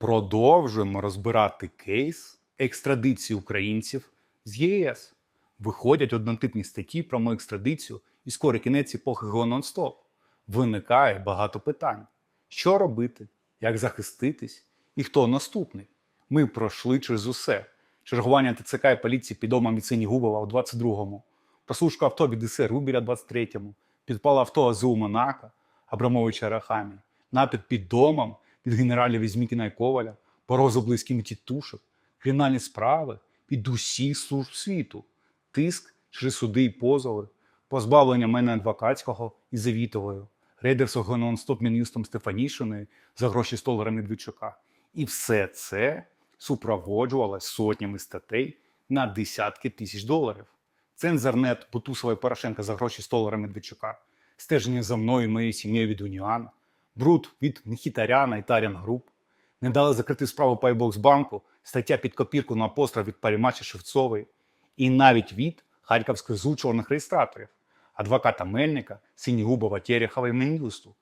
Продовжуємо розбирати кейс екстрадиції українців з ЄС. Виходять однотипні статті про екстрадицію, і скоро кінець епохи нон-стоп. Виникає багато питань: що робити, як захиститись? І хто наступний. Ми пройшли через усе: чергування ТЦК і поліції під домом Віцині Губова у 22-му, прослушку авто від ДС Рубіля 23-му, підпал авто АЗУ Монако Абрамовича Рахамі, напід під домом від генералів Візьмікіна і Коваля, порозу близькими тітушок, кримінальні справи від усіх служб світу, тиск через суди і позови, позбавлення мене адвокатського і завітовою, рейдерського нон-стоп міністром Стефанішиною за гроші столара Медведчука. І все це супроводжувалось сотнями статей на десятки тисяч доларів. Цензорнет Бутусова і Порошенка за гроші столара Медведчука, стеження за мною і моєю сім'єю від Уніана, бруд від Нехітаряна і Тарян Груп, не дали закрити справу по Айбоксбанку, стаття під копірку на апостроф від Парімача Шевцової, і навіть від Харківських ЗУ чорних реєстраторів, адвоката Мельника, Синігубова, Терехова і Менюсту.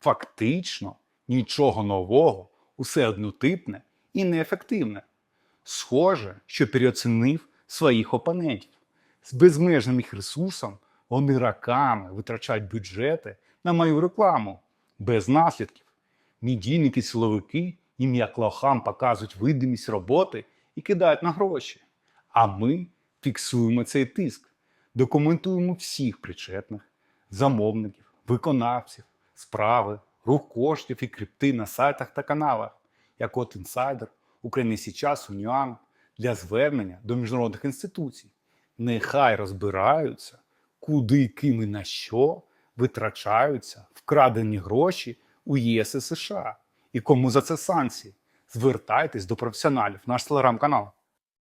Фактично нічого нового, усе однотипне і неефективне. Схоже, що переоцінив своїх опонентів. З безмежним їх ресурсом вони роками витрачають бюджети на мою рекламу без наслідків. Медійники, силовики їм як лохам показують видимість роботи і кидають на гроші. А ми фіксуємо цей тиск, документуємо всіх причетних, замовників, виконавців, справи, рух коштів і крипти на сайтах та каналах, як от інсайдер, Україна Січас, Уніан, для звернення до міжнародних інституцій. Нехай розбираються, куди, ким і на що витрачаються вкрадені гроші у ЄС і США. І кому за це санкції. Звертайтесь до професіоналів, наш телеграм-канал.